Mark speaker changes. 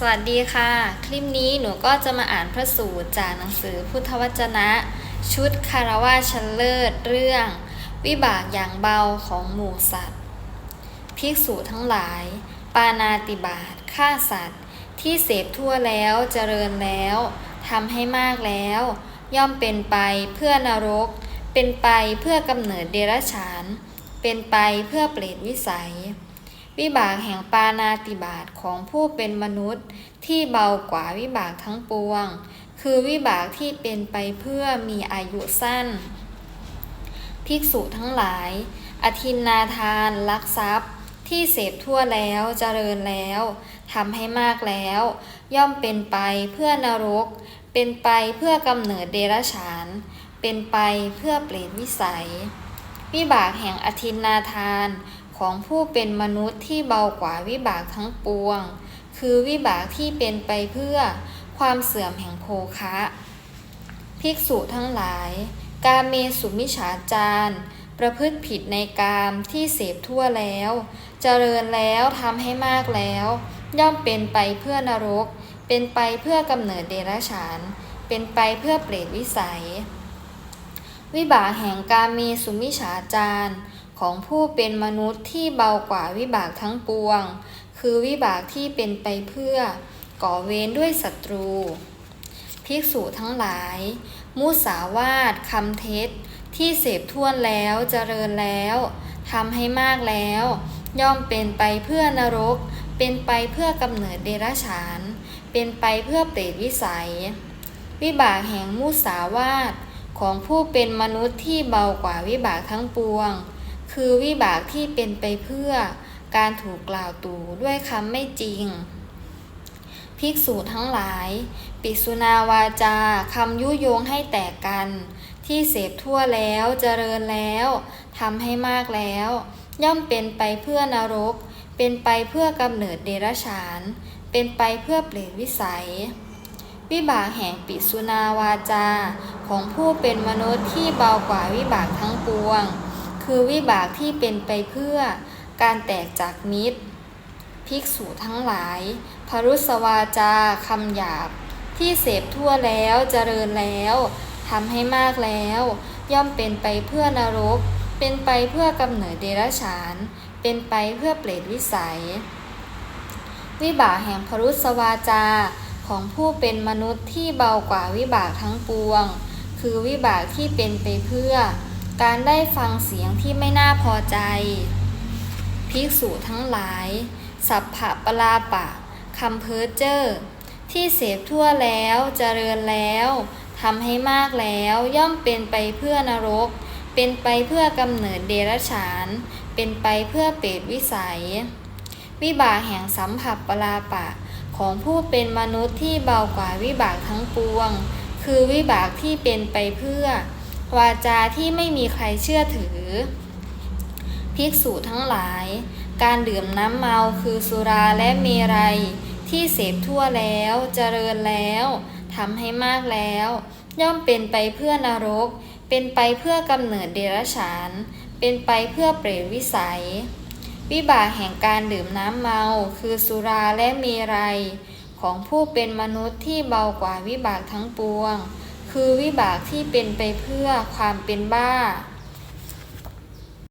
Speaker 1: สวัสดีค่ะ คลิปนี้หนูก็จะมาอ่านพระสูตรจากหนังสือพุทธวจนะ ชุดคารวะชั้นเลิศเรื่อง วิบากอย่างเบาของหมู่สัตว์ ภิกษุทั้งหลาย ปานาติบาตฆ่าสัตว์ ที่เสพทั่วแล้วเจริญแล้วทำให้มากแล้ว ย่อมเป็นไปเพื่อนรก เป็นไปเพื่อกำเนิดเดรัจฉาน เป็นไปเพื่อเปรตวิสัย วิบากแห่งปานาติบาตของผู้เป็นมนุษย์ที่เบากว่าวิบากทั้งปวง คือวิบากที่เป็นไปเพื่อมีอายุสั้น ภิกษุทั้งหลาย อธินนาทานลักทรัพย์ที่เสพทั่วแล้วเจริญแล้วทำให้มากแล้ว ย่อมเป็นไปเพื่อนรก เป็นไปเพื่อกำเนิดเดรัจฉาน เป็นไปเพื่อเปรตวิสัย วิบากแห่งอธินนาทาน ของผู้เป็นมนุษย์ที่เบากว่าวิบากทั้งปวง คือวิบากที่เป็นไปเพื่อความเสื่อมแห่งโภคะ ภิกษุทั้งหลาย กาเมสุมิฉาจารประพฤติผิดในกามที่เสพทั่วแล้ว เจริญแล้วทำให้มากแล้ว ย่อมเป็นไปเพื่อนรก เป็นไปเพื่อกำเนิดเดรัจฉาน เป็นไปเพื่อเปรตวิสัย วิบากแห่งกาเมสุมิฉาจาร ของผู้เป็นมนุษย์ที่เบากว่าวิบากทั้งปวง คือวิบากที่เป็นไปเพื่อ ก่อเวรด้วยศัตรู ภิกษุทั้งหลาย มุสาวาทคำเท็จ ที่เสพท่วนแล้วเจริญแล้วทำให้มากแล้ว ย่อมเป็นไปเพื่อนรก เป็นไปเพื่อกำเนิดเดรัจฉาน เป็นไปเพื่อเปรตวิสัย วิบากแห่งมุสาวาทของผู้เป็นมนุษย์ที่เบากว่าวิบากทั้งปวง คือวิบากที่เป็นไปเพื่อการถูกกล่าวตู่ด้วยคำไม่จริง ภิกษุทั้งหลาย ปิสุนาวาจาคำยุโยงให้แตกกัน ที่เสพทั่วแล้วเจริญแล้วทำให้มากแล้ว ย่อมเป็นไปเพื่อนรก เป็นไปเพื่อกำเนิดเดรัจฉาน เป็นไปเพื่อเปรตวิสัย วิบากแห่งปิสุนาวาจา ของผู้เป็นมนุษย์ที่เบากว่าวิบากทั้งปวง คือวิบากที่เป็นไปเพื่อการแตกจากมิตร ภิกษุทั้งหลาย พรุสวาจาคำหยาบ ที่เสพทั่วแล้วเจริญแล้วทำให้มากแล้ว ย่อมเป็นไปเพื่อนรก เป็นไปเพื่อกำเนิดเดรัจฉาน เป็นไปเพื่อเปรตวิสัย วิบากแห่งพรุสวาจาของผู้เป็นมนุษย์ที่เบากว่าวิบากทั้งปวง คือวิบากที่เป็นไปเพื่อ การได้ฟังเสียงที่ไม่น่าพอใจ ภิกษุทั้งหลาย สัพพะปลาปะคำเพ้อเจ้อที่เสพทั่วแล้วเจริญแล้วทำให้มากแล้วย่อมเป็นไปเพื่อนรก เป็นไปเพื่อกำเนิดเดรัจฉาน เป็นไปเพื่อเปรตวิสัย วิบากแห่งสัมผัสปลาปะ ของผู้เป็นมนุษย์ที่เบากว่าวิบากทั้งปวง คือวิบากที่เป็นไปเพื่อ วาจาที่ไม่มีใครเชื่อถือ ภิกษุทั้งหลาย การดื่มน้ำเมาคือสุราและเมรัย ที่เสพทั่วแล้วเจริญแล้วทำให้มากแล้ว ย่อมเป็นไปเพื่อนรก เป็นไปเพื่อกำเนิดเดรัจฉาน เป็นไปเพื่อเปรตวิสัย วิบากแห่งการดื่มน้ำเมาคือสุราและเมรัย ของผู้เป็นมนุษย์ที่เบากว่าวิบากทั้งปวง คือวิบากที่เป็นไปเพื่อความเป็นบ้า